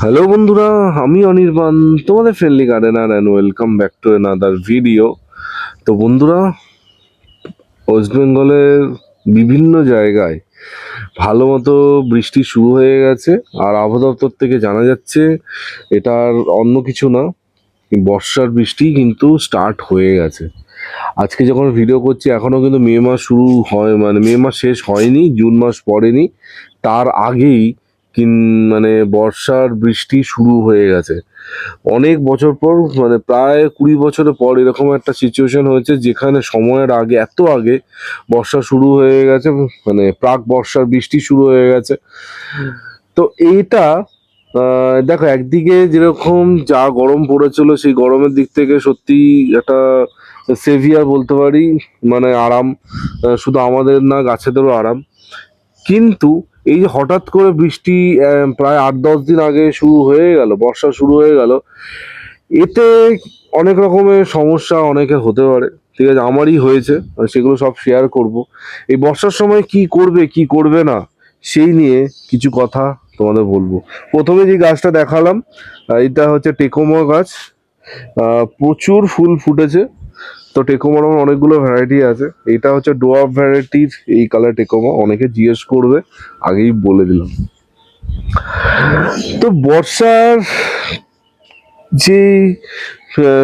Hello বন্ধুরা, আমি অনির্বাণ, তোমাদের friendly gardener and welcome back to another video তো বন্ধুরা ওয়েস্ট বেঙ্গলের বিভিন্ন জায়গায় ভালো মতো বৃষ্টি শুরু হয়ে গেছে, আর আবহাওয়া দপ্তর থেকে জানা যাচ্ছে এটার অন্য কিছু না, বর্ষার বৃষ্টি কিন্তু স্টার্ট হয়ে গেছে। আজকে যখন ভিডিও করছি এখনও কিন্তু মে মাস শুরু হয় মানে মে মাস শেষ হয়নি, জুন মাস পড়েনি, তার আগেই কিন মানে বর্ষার বৃষ্টি শুরু হয়ে গেছে। অনেক বছর পর মানে প্রায় কুড়ি বছরের পর এরকম একটা সিচুয়েশন হয়েছে, যেখানে সময়ের আগে, এত আগে বর্ষা শুরু হয়ে গেছে মানে প্রাক বর্ষার বৃষ্টি শুরু হয়ে গেছে। তো এইটা দেখো একদিকে যেরকম যা গরম পড়েছিল, সেই গরমের দিক থেকে সত্যি একটা সেভিয়ার বলতে পারি মানে আরাম শুধু আমাদের না, গাছেদেরও আরাম। কিন্তু এই যে হঠাৎ করে বৃষ্টি প্রায় আট, দশ দিন আগে শুরু হয়ে গেল, বর্ষা শুরু হয়ে গেল, এতে অনেক রকমের সমস্যা অনেকের হতে পারে, ঠিক আছে, আমারই হয়েছে সেগুলো সব শেয়ার করব। এই বর্ষার সময় কি করবে কি করবে না, সেই নিয়ে কিছু কথা তোমাদের বলব। প্রথমে যে গাছটা দেখালাম এটা হচ্ছে টেকোমা গাছ প্রচুর ফুল ফুটেছে তো টেকোমোর অনেকগুলো ভ্যারাইটি আছে। এটা হচ্ছে ডোয়া ভ্যারাইটির এই কালার টেকোমো অনেকে জিজ্ঞেস করবে, আগেই বলে দিলাম। তো বর্ষার যে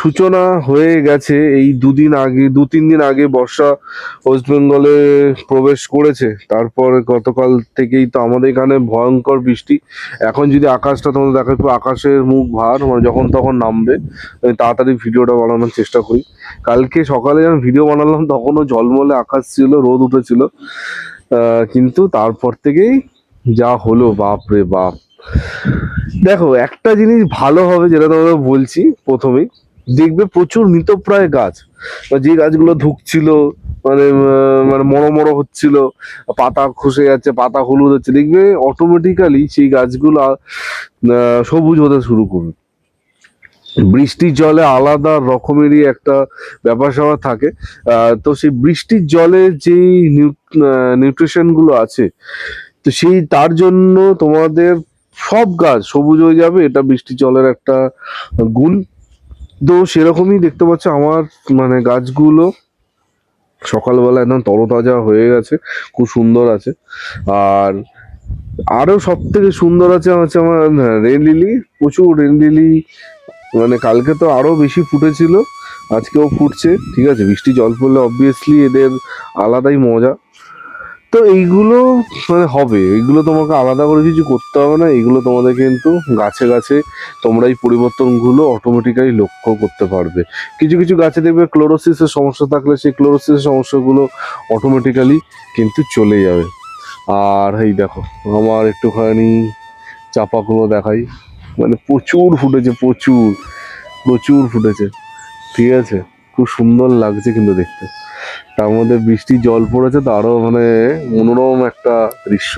সূচনা হয়ে গেছে এই দুদিন আগে দু তিন দিন আগে বর্ষা ওয়েস্ট বেঙ্গলে প্রবেশ করেছে। তারপর গতকাল থেকেই তো আমাদের এখানে ভয়ঙ্কর বৃষ্টি। এখন যদি আকাশটা তোমাদের পাবো, আকাশের মুখ ভার মানে যখন তখন নামবে তাড়াতাড়ি ভিডিওটা বানানোর চেষ্টা করি। কালকে সকালে যখন ভিডিও বানালাম তখনও ঝলমলে আকাশ ছিল রোদ উঠেছিল। কিন্তু তারপর থেকেই যা হলো বাপ রে বাপ। দেখো, একটা জিনিস ভালো হবে যেটা তোমাদের বলছি প্রথমেই, দেখবে প্রচুর মৃতপ্রায় গাছ। যে গাছগুলো ধুকছিল মানে মানে মরো মরো হচ্ছিল, পাতা খসে যাচ্ছে, পাতা হলুদ হচ্ছে, দেখবে অটোমেটিক্যালি সেই গাছগুলো সবুজ হতে শুরু করবে। বৃষ্টির জলে আলাদা রকমেরই একটা ব্যাপার স্যাপার থাকে। তো সেই বৃষ্টির জলে যে নিউট্রিশনগুলো আছে, তো সেই তার জন্য তোমাদের সব গাছ সবুজ হয়ে যাবে, এটা বৃষ্টি জলের একটা গুণ। তো সেরকমই দেখতে পাচ্ছ আমার মানে গাছগুলো সকালবেলা একদম তরতাজা হয়ে গেছে, খুব সুন্দর আছে। আর আরও সব থেকে সুন্দর আছে হচ্ছে আমার রেন লিলি প্রচুর রেন লিলি মানে কালকে তো আরও বেশি ফুটেছিল, আজকেও ফুটছে, ঠিক আছে? বৃষ্টি জল পড়লে অবভিয়াসলি এদের আলাদাই মজা। তো এইগুলো মানে হবে, এইগুলো তোমাকে আলাদা করে কিছু করতে হবে না এগুলো তোমাদের কিন্তু গাছে গাছে তোমরা এই পরিবর্তনগুলো অটোমেটিক্যালি লক্ষ্য করতে পারবে। কিছু কিছু গাছে দেখবে ক্লোরোসিসের সমস্যা থাকলে সেই ক্লোরোসিসের সমস্যাগুলো অটোমেটিক্যালি কিন্তু চলে যাবে। আর এই দেখো, আমার একটুখানি চাপাগুলো দেখাই। মানে প্রচুর ফুটেছে, প্রচুর প্রচুর ফুটেছে। ঠিক আছে? খুব সুন্দর লাগছে কিন্তু দেখতে। তার মধ্যে বৃষ্টি, জল পড়েছে তো আরও মানে মনোরম একটা দৃশ্য।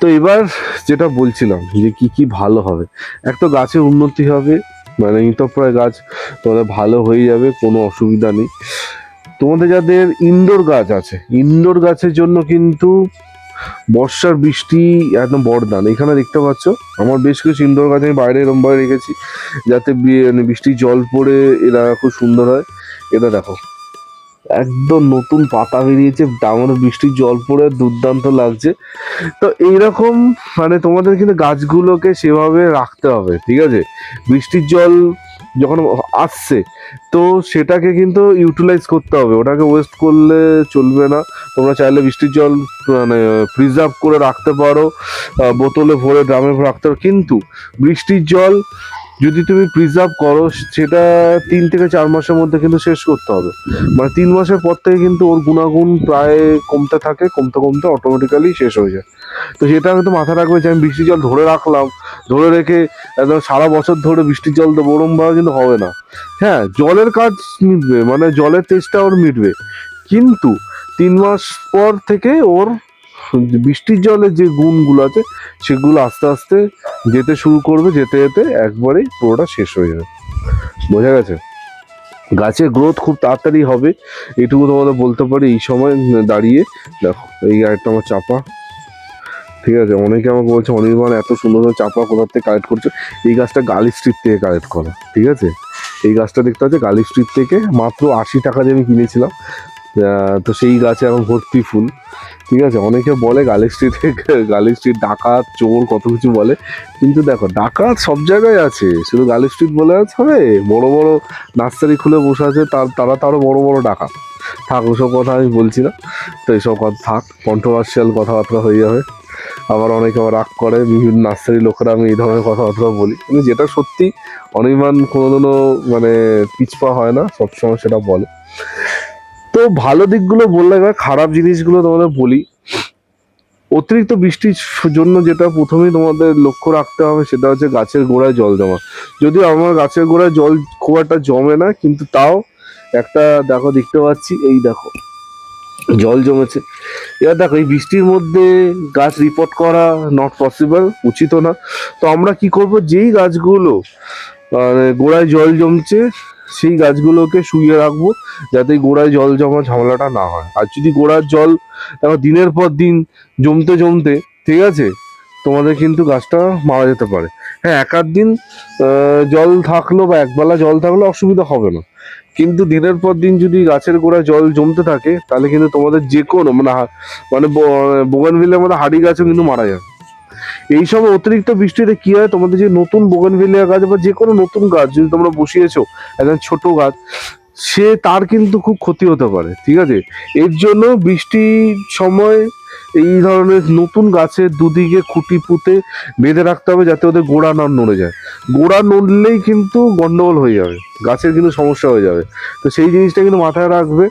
তো এবার যেটা বলছিলাম যে কি কি ভালো হবে। এক তো গাছের উন্নতি হবে মানে ইতপ্রায় গাছ তোমাদের ভালো হয়ে যাবে, কোনো অসুবিধা নেই। তোমাদের যাদের ইনডোর গাছ আছে ইনডোর গাছের জন্য কিন্তু বর্ষার বৃষ্টি একদম বরদান। এখানে দেখতে পাচ্ছ, আমার বেশ কিছু ইনডোর গাছ আমি বাইরে এরম ভাবে রেখেছি, যাতে মানে বৃষ্টির জল পড়ে এরা খুব সুন্দর হয়। এটা দেখো, একদম নতুন পাতা বেরিয়েছে তার বৃষ্টির জল পড়ে দুর্দান্ত লাগছে। তো এইরকম মানে তোমাদের কিন্তু গাছগুলোকে সেভাবে রাখতে হবে, ঠিক আছে? বৃষ্টির জল যখন আসছে, তো সেটাকে কিন্তু ইউটিলাইজ করতে হবে। ওটাকে ওয়েস্ট করলে চলবে না। তোমরা চাইলে বৃষ্টির জল মানে প্রিজার্ভ করে রাখতে পারো বোতলে ভরে, ড্রামে রাখতে পারো। কিন্তু বৃষ্টির জল যদি তুমি প্রিজার্ভ করো, সেটা তিন থেকে চার মাসের মধ্যে কিন্তু শেষ করতে হবে। মানে তিন মাসের পর থেকে কিন্তু ওর গুণাগুণ প্রায় কমতে থাকে, কমতে কমতে অটোমেটিক্যালি শেষ হয়ে যায়। তো সেটা কিন্তু মাথায় রাখবে যে আমি বৃষ্টির জল ধরে রাখলাম, ধরে রেখে একদম সারা বছর ধরে বৃষ্টির জল দেবো, ওরমভাবে কিন্তু হবে না। হ্যাঁ জলের কাজ মিটবে মানে জলের তেজটা ওর মিটবে। কিন্তু তিন মাস পর থেকে ওর বৃষ্টির জলের যে গুণগুলো আছে, সেগুলো আস্তে আস্তে যেতে শুরু করবে, যেতে যেতে একবারেই পুরোটা শেষ হয়ে যাবে। বোঝা গেছে? গাছের গ্রোথ খুব তাড়াতাড়ি হবে। এটুকু তোমাদের বলতে পারি, এই সময় দাঁড়িয়ে, দেখো, এই একটা আমার চাপা। ঠিক আছে, অনেকে আমাকে বলছে অনির্বাণ এত সুন্দর সুন্দর চাপা কোথার থেকে কালেক্ট করছে? এই গাছটা গালি স্ট্রিট থেকে কালেক্ট করা, ঠিক আছে? এই গাছটা দেখতে হচ্ছে গালি স্ট্রিট থেকে মাত্র আশি টাকা দিয়ে আমি কিনেছিলাম। তো সেই গাছে এখন ভর্তি ফুল, ঠিক আছে? অনেকে বলে গালি স্ট্রিট গালি স্ট্রিট ডাকাত, চোর, কত কিছু বলে। কিন্তু দেখো, ডাকাত সব জায়গায় আছে। শুধু গালি স্ট্রিট বলে আছে হবে? বড় বড় নার্সারি খুলে বসে আছে, তার, তারা তারও বড় বড় ডাকাত। থাক, ওসব কথা আমি বলছি না। তো এইসব কথা থাক কন্ট্রোভার্সিয়াল কথাবার্তা হয়ে যাবে। আবার অনেকে আবার রাগ করে, বিভিন্ন নার্সারি লোকেরা আমি এই ধরনের কথাবার্তা বলি। কিন্তু যেটা সত্যি, অনির্বাণ কোনোদিনও মানে পিছপা হয় না, সবসময় সেটা বলে। তো ভালো দিকগুলো বললে এবার খারাপ জিনিসগুলো তোমাদের বলি। অতিরিক্ত বৃষ্টির জন্য যেটা প্রথমেই তোমাদের লক্ষ্য রাখতে হবে, সেটা হচ্ছে গাছের গোড়ায় জল জমা। যদিও আমার গাছের গোড়ায় জল খুব একটা জমে না, কিন্তু তাও একটা, দেখো দেখতে পাচ্ছি, এই দেখো, জল জমেছে। এবার দেখো, এই বৃষ্টির মধ্যে গাছ রিপোর্ট করা নট পসিবল উচিত না। তো আমরা কি করব? যেই গাছগুলো মানে গোড়ায় জল জমছে সেই গাছগুলোকে শুইয়ে রাখব যাতে গোড়ায় জল জমা ঝামেলাটা না হয়। আর যদি গোড়ার জল দিনের পর দিন জমতে জমতে, ঠিক আছে? তোমাদের কিন্তু গাছটা মারা যেতে পারে। হ্যাঁ এক আধ দিন জল থাকল বা একবেলা জল থাকল অসুবিধা হবে না। কিন্তু দিনের পর দিন যদি গাছের গোড়ায় জল জমতে থাকে, তাহলে কিন্তু তোমাদের যে কোনো মানে মানে বোগানভিলের মধ্যে হাড়ি গাছও কিন্তু মারা যাবে। এই সময় অতিরিক্ত বৃষ্টিতে কি হয়? তোমাদের যে নতুন বোগানভিলিয়া গাছ বা যে কোনো নতুন গাছ যদি তোমরা বসিয়েছো, একদম ছোট গাছ, সে তার কিন্তু খুব ক্ষতি হতে পারে, ঠিক আছে? এর জন্য বৃষ্টির সময় এই ধরনের নতুন গাছের দুদিকে খুঁটি পুঁতে বেঁধে রাখতে হবে যাতে ওদের গোড়া না নড়ে যায়। গোড়া নড়লেই কিন্তু গন্ডগোল হয়ে যাবে, গাছের কিন্তু সমস্যা হয়ে যাবে। তো সেই জিনিসটা কিন্তু মাথায় রাখবে।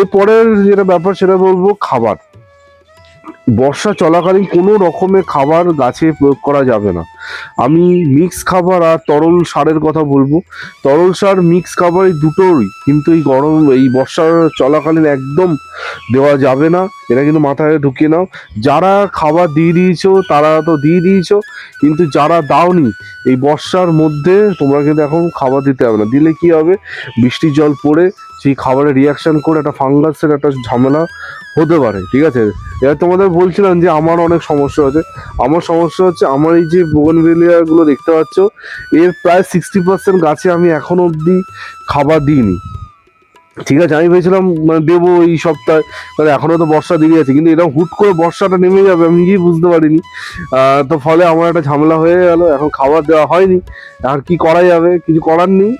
এরপরের যেটা ব্যাপার সেটা বলব, খাবার। বর্ষা চলাকালীন কোনো রকমের খাবার গাছে প্রয়োগ করা যাবে না। আমি মিক্স খাবার আর তরল সারের কথা বলব। তরল সার মিক্স খাবার এই দুটোই কিন্তু এই গরম, এই বর্ষার চলাকালীন একদম দেওয়া যাবে না। এটা কিন্তু মাথায় ঢুকিয়ে নাও। যারা খাবার দিয়ে দিয়েছ, তারা তো দিয়ে দিয়েছ, কিন্তু যারা দাওনি, এই বর্ষার মধ্যে তোমরা কিন্তু এখন খাবার দিতে হবে না। দিলে কি হবে? বৃষ্টির জল পড়ে সেই খাবারে রিয়াকশান করে একটা ফাঙ্গাসের একটা ঝামেলা হতে পারে, ঠিক আছে? এবার তোমাদের বলছিলাম যে আমার অনেক সমস্যা হচ্ছে আমার সমস্যা হচ্ছে আমার এই যে গুলো দেখতে পাচ্ছ, এর প্রায় সিক্সটি পার্সেন্ট গাছে আমি এখন অবধি খাবার দিইনি। ঠিক আছে, আমি ভেবেছিলাম মানে দেবো এই সপ্তাহে মানে এখনও তো বর্ষা দেরি আছে, কিন্তু এরকম হুট করে বর্ষাটা নেমে যাবে, আমি নিজেই বুঝতে পারিনি। তো ফলে আমার একটা ঝামেলা হয়ে গেল, এখন খাবার দেওয়া হয়নি, আর কি করা যাবে, কিছু করার নেই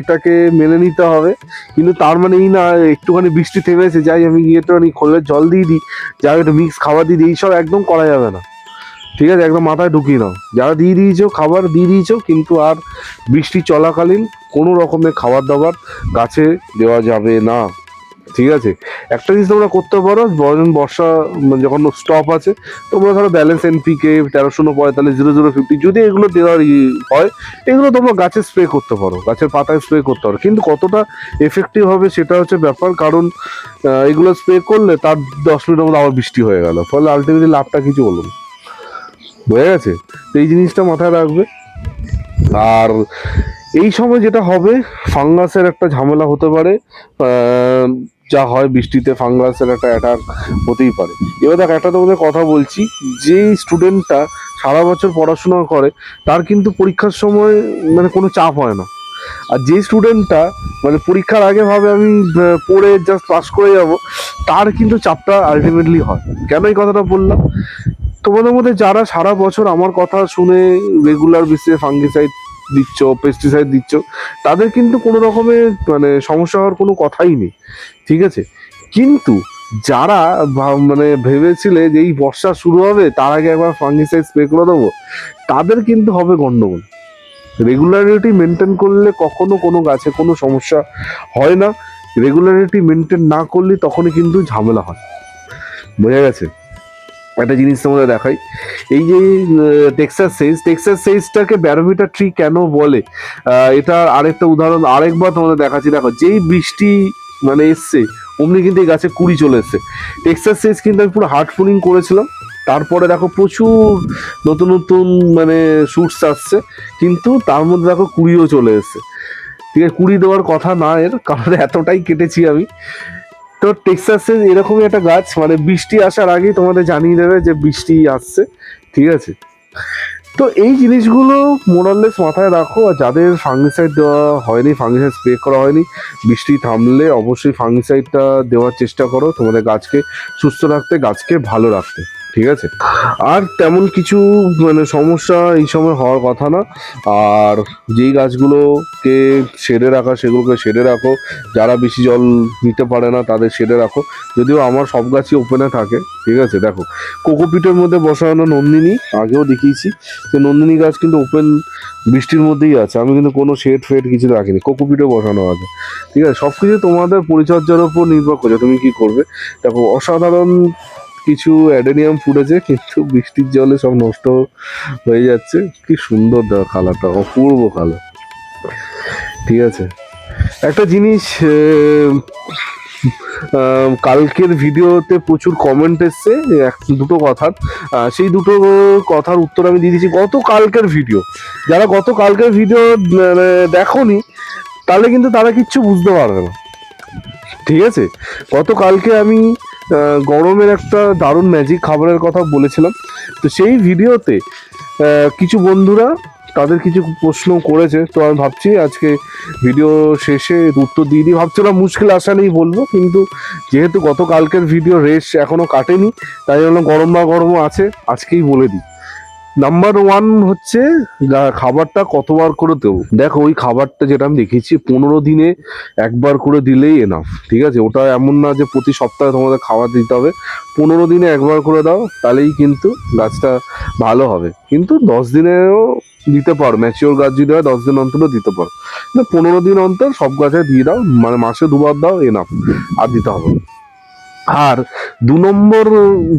এটাকে মেনে নিতে হবে, কিন্তু তার মানে এই না, একটুখানি বৃষ্টি থেমেছে, যাই আমি গিয়ে একটুখানি খোলের জল দিয়ে দিই, যাই একটু মিক্স খাবার দিয়ে দিই, এইসব একদম করা যাবে না। ঠিক আছে, একদম মাথায় ঢুকিয়ে নাও। যারা দিয়ে দিয়েছ খাবার, দিয়ে দিয়েছ, কিন্তু আর বৃষ্টি চলাকালীন কোনো রকমের খাবার দাবার গাছে দেওয়া যাবে না। ঠিক আছে? একটা জিনিস তোমরা করতে পারো যখন বর্ষা মানে যখন স্টপ আছে, তোমরা ধরো ব্যালেন্স এনপিকে তেরো শূন্য পঁয়তাল্লিশ জিরো জিরো ফিফটি যদি এগুলো দেওয়ার হয়, এগুলো তোমরা গাছে স্প্রে করতে পারো, গাছের পাতায় স্প্রে করতে পারো। কিন্তু কতটা এফেক্টিভ হবে সেটা হচ্ছে ব্যাপার, কারণ এগুলো স্প্রে করলে তার দশ মিনিটের মধ্যে আবার বৃষ্টি হয়ে গেল। ফলে আলটিমেটলি লাভটা কিছু না। বোঝা গেছে? তো এই জিনিসটা মাথায় রাখবে। আর এই সময় যেটা হবে, ফাঙ্গাসের একটা ঝামেলা হতে পারে যা হয় বৃষ্টিতে ফাঙ্গাসের একটা অ্যাটাক হতেই পারে। এবার দেখ, একটা তোমাদের কথা বলছি, যেই স্টুডেন্টটা সারা বছর পড়াশোনা করে, তার কিন্তু পরীক্ষার সময় মানে কোনো চাপ হয় না। আর যে স্টুডেন্টটা মানে পরীক্ষার আগে ভাবে আমি পড়ে জাস্ট পাস করে যাব, তার কিন্তু চাপটা আলটিমেটলি হয়। কেন এই কথাটা বললাম? তোমাদের মধ্যে যারা সারা বছর আমার কথা শুনে রেগুলার বেসিসে ফাঙ্গিসাইড দিচ্ছ পেস্টিসাইড দিচ্ছ, তাদের কিন্তু কোনো রকমের মানে সমস্যা হওয়ার কোনো কথাই নেই, ঠিক আছে? কিন্তু যারা মানে ভেবেছিলে যে এই বর্ষা শুরু হবে, তার আগে একবার ফাঙ্গিসাইড স্প্রে করে দেবো, তাদের কিন্তু হবে গণ্ডগোল রেগুলারিটি মেনটেন করলে কখনো কোনো গাছে কোনো সমস্যা হয় না। রেগুলারিটি মেনটেন না করলে তখনই কিন্তু ঝামেলা হয়। বোঝা গেছে? একটা জিনিস তোমাদের দেখাই। এই যে টেক্সাস সেইজ টেক্সাস সেইজটাকে ব্যারোমিটার ট্রি কেন বলে? আহ, এটা আরেকটা উদাহরণ আরেকবার তোমাদের দেখাচ্ছি। দেখো যেই বৃষ্টি মানে এসছে অমনি কিন্তু এই গাছে কুড়ি চলে এসছে। টেক্সাস সেইজ কিন্তু আমি পুরো হার্ট ফুলিং করেছিলাম। তারপরে দেখো প্রচুর নতুন নতুন মানে শুটস আসছে কিন্তু তার মধ্যে দেখো কুড়িও চলে এসছে। ঠিক আছে কুড়ি দেওয়ার কথা না এর কারণ এতটাই কেটেছি আমি। তো টেক্সাসে এরকমই একটা গাছ মানে বৃষ্টি আসার আগেই তোমাদের জানিয়ে দেবে যে বৃষ্টি আসছে, ঠিক আছে? তো এই জিনিসগুলো মোরাললেস মাথায় রাখো, আর যাদের ফাঙ্গিসাইড দেওয়া হয়নি ফাঙ্গিসাইড স্প্রে করা হয়নি, বৃষ্টি থামলে অবশ্যই ফাঙ্গিসাইডটা দেওয়ার চেষ্টা করো, তোমাদের গাছকে সুস্থ রাখতে, গাছকে ভালো রাখতে। ঠিক আছে? আর তেমন কিছু মানে সমস্যা এই সময় হওয়ার কথা না। আর যেই গাছগুলোকে শেডে রাখা, সেগুলোকে শেডে রাখো। যারা বেশি জল নিতে পারে না, তাদের শেডে রাখো। যদিও আমার সব গাছই ওপেনে থাকে, ঠিক আছে? দেখো, কোকোপিটের মধ্যে বসানো নন্দিনী, আগেও দেখিয়েছি। যে নন্দিনী গাছ কিন্তু ওপেন বৃষ্টির মধ্যেই আছে। আমি কিন্তু কোনো শেড ফেড কিছু রাখিনি, কোকোপিটে বসানো আছে। ঠিক আছে? সব কিছু তোমাদের পরিচর্যার উপর নির্ভর করছে। তুমি কি করবে? দেখো, অসাধারণ কিছু অ্যাডেনিয়াম ফুটেছে, কিন্তু বৃষ্টির জলে সব নষ্ট হয়ে যাচ্ছে। কি সুন্দর দেখো কালারটা, অপূর্ব কালার। ঠিক আছে। একটা জিনিস কালকের ভিডিওতে প্রচুর কমেন্ট এসছে, এক, দুটো কথার। সেই দুটো কথার উত্তর আমি দিয়ে দিচ্ছি। গত কালকের ভিডিও, যারা গত কালকের ভিডিও দেখোনি, তাহলে কিন্তু তারা কিচ্ছু বুঝতে পারবে না। ঠিক আছে? গতকালকে আমি গরমের একটা দারুণ ম্যাজিক খাবারের কথা বলেছিলাম। তো সেই ভিডিওতে কিছু বন্ধুরা তাদের কিছু প্রশ্ন করেছে। তো আমি ভাবছি আজকে ভিডিও শেষে উত্তর দিয়ে দিই। ভাবছিলাম মুশকিল আসা নেই বলব, কিন্তু যেহেতু গতকালকের ভিডিও রেস এখনও কাটেনি, তাই জন্য গরম বা গরমও আছে, আজকেই বলে দিই। নাম্বার ওয়ান হচ্ছে খাবারটা কতবার করে দেবো? দেখো, ওই খাবারটা যেটা আমি দেখেছি পনেরো দিনে একবার করে দিলেই এনাফ ঠিক আছে? ওটা এমন না যে প্রতি সপ্তাহে তোমাদের খাবার দিতে হবে। পনেরো দিনে একবার করে দাও, তাহলেই কিন্তু গাছটা ভালো হবে। কিন্তু দশ দিনেও দিতে পারো ম্যাচিওর গাছ যদি হয়, দশ দিন অন্তরও দিতে পারো। পনেরো দিন অন্তর সব গাছে দিয়ে দাও মানে মাসে দুবার দাও এনাফ আর দিতে হবে। আর দু নম্বর,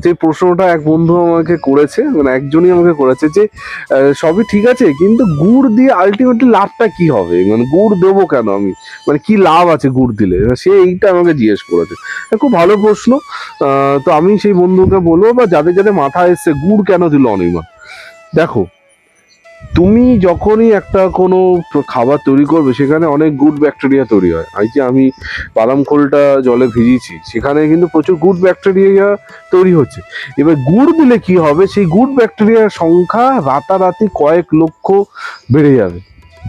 যে প্রশ্নটা এক বন্ধু আমাকে করেছে মানে একজনই আমাকে করেছে যে সবই ঠিক আছে, কিন্তু গুড় দিয়ে আলটিমেটলি লাভটা কি হবে? মানে গুড় দেবো কেন আমি? মানে কি লাভ আছে গুড় দিলে? সে এইটা আমাকে জিজ্ঞেস করেছে। খুব ভালো প্রশ্ন। তো আমি সেই বন্ধুকে বলব বা যাদের যাদের মাথায় এসছে, গুড় কেন দিল অনির্বাণ? দেখো তুমি যখনই একটা কোনো খাবার তৈরি করবে, সেখানে অনেক গুড ব্যাকটেরিয়া তৈরি হয়। এই যে আমি বাদাম খোলটা জলে ভিজিয়েছি, সেখানে কিন্তু প্রচুর গুড ব্যাকটেরিয়া তৈরি হচ্ছে। এবার গুড় দিলে কি হবে? সেই গুড ব্যাকটেরিয়ার সংখ্যা রাতারাতি কয়েক লক্ষ বেড়ে যাবে।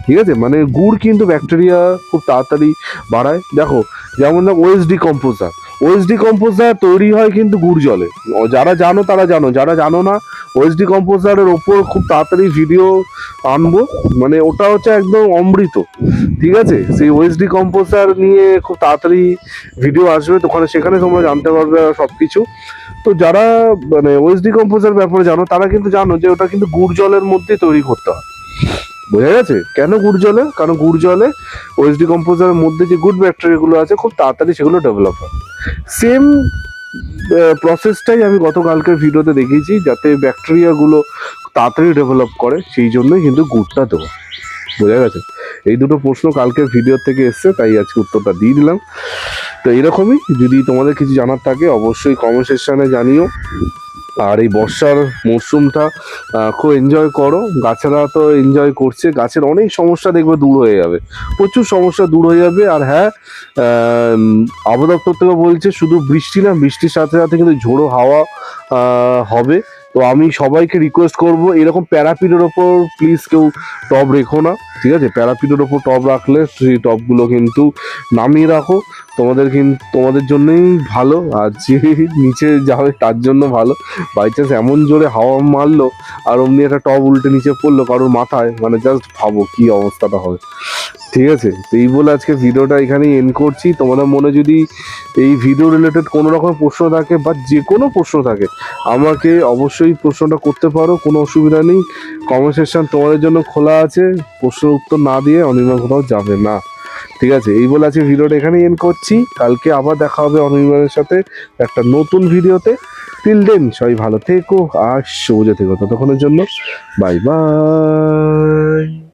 ঠিক আছে? মানে গুড় কিন্তু ব্যাকটেরিয়া খুব তাড়াতাড়ি বাড়ায়। দেখো, যেমন ওএসডি কম্পোজার ওএসডি কম্পোজার তৈরি হয় কিন্তু গুড় জলে। যারা জানো, তারা জানো। যারা জানো না ওএসডি কম্পোজারের ওপর খুব তাড়াতাড়ি ভিডিও আনব। মানে ওটা হচ্ছে একদম অমৃত। ঠিক আছে? সেই ওএসডি কম্পোজার নিয়ে খুব তাড়াতাড়ি ভিডিও আসবে। ওখানে সেখানে তোমরা জানতে পারবে সব কিছু তো যারা মানে ওএসডি কম্পোজার ব্যাপারে জানো, তারা কিন্তু জানো যে ওটা কিন্তু গুড় জলের মধ্যে তৈরি করতে হয়। বোঝা গেছে? কেন গুড় জলে কারণ গুড় জলে ওএসডি কম্পোজারের মধ্যে যে গুড ব্যাকটেরিয়াগুলো আছে, খুব তাড়াতাড়ি সেগুলো ডেভেলপ হয়। সেম প্রসেসটাই আমি গতকালকের ভিডিওতে দেখিয়েছি, যাতে ব্যাকটেরিয়াগুলো তাড়াতাড়ি ডেভেলপ করে, সেই জন্যই কিন্তু গুড়টা দেওয়া। বোঝা গেছে? এই দুটো প্রশ্ন কালকের ভিডিও থেকে এসছে, তাই আজকে উত্তরটা দিয়ে দিলাম। তো এরকমই, যদি তোমাদের কিছু জানার থাকে, অবশ্যই কমেন্ট সেকশনে জানিও। আর এই বর্ষার মরশুমটা খুব এনজয় করো। গাছেরা তো এনজয় করছে। গাছের অনেক সমস্যা দেখবে দূর হয়ে যাবে। প্রচুর সমস্যা দূর হয়ে যাবে। আর হ্যাঁ আবহাওয়া দপ্তর থেকে বলছে শুধু বৃষ্টি না, বৃষ্টির সাথে সাথে কিন্তু ঝোড়ো হাওয়া হবে। তো আমি সবাইকে রিকোয়েস্ট করব, এরকম প্যারাপিডের ওপর প্লিজ কেউ টব রেখো না, ঠিক আছে? প্যারাপিডের ওপর টব রাখলে সেই টবগুলো কিন্তু নামিয়ে রাখো। তোমাদের কিন্তু তোমাদের জন্যই ভালো, আর যে নিচে যাবে তার জন্য ভালো। বাই চান্স এমন জোরে হাওয়া মারলো, আর অমনি একটা টব উল্টে নিচে পড়ল কারোর মাথায় মানে জাস্ট ভাবো কি অবস্থাটা হবে। ঠিক আছে, তো এই বলে আজকে ভিডিওটা এখানেই এন্ড করছি। তোমাদের মনে যদি এই ভিডিও রিলেটেড কোনো রকম প্রশ্ন থাকে বা যে কোনো প্রশ্ন থাকে, আমাকে অবশ্যই প্রশ্নটা করতে পারো, কোনো অসুবিধা নেই। কমেন্ট সেকশন তোমাদের জন্য খোলা আছে, প্রশ্ন উত্তর না দিয়ে অনির্বাণ কোথাও যাবে না। ঠিক আছে? এই বলে আজকে ভিডিওটা এখানেই এন করছি। কালকে আবার দেখা হবে অনির্বাণের সাথে একটা নতুন ভিডিওতে টিল দেন সবাই ভালো থেকো আর সবুজে থেকো। ততক্ষণের জন্য বাই বাই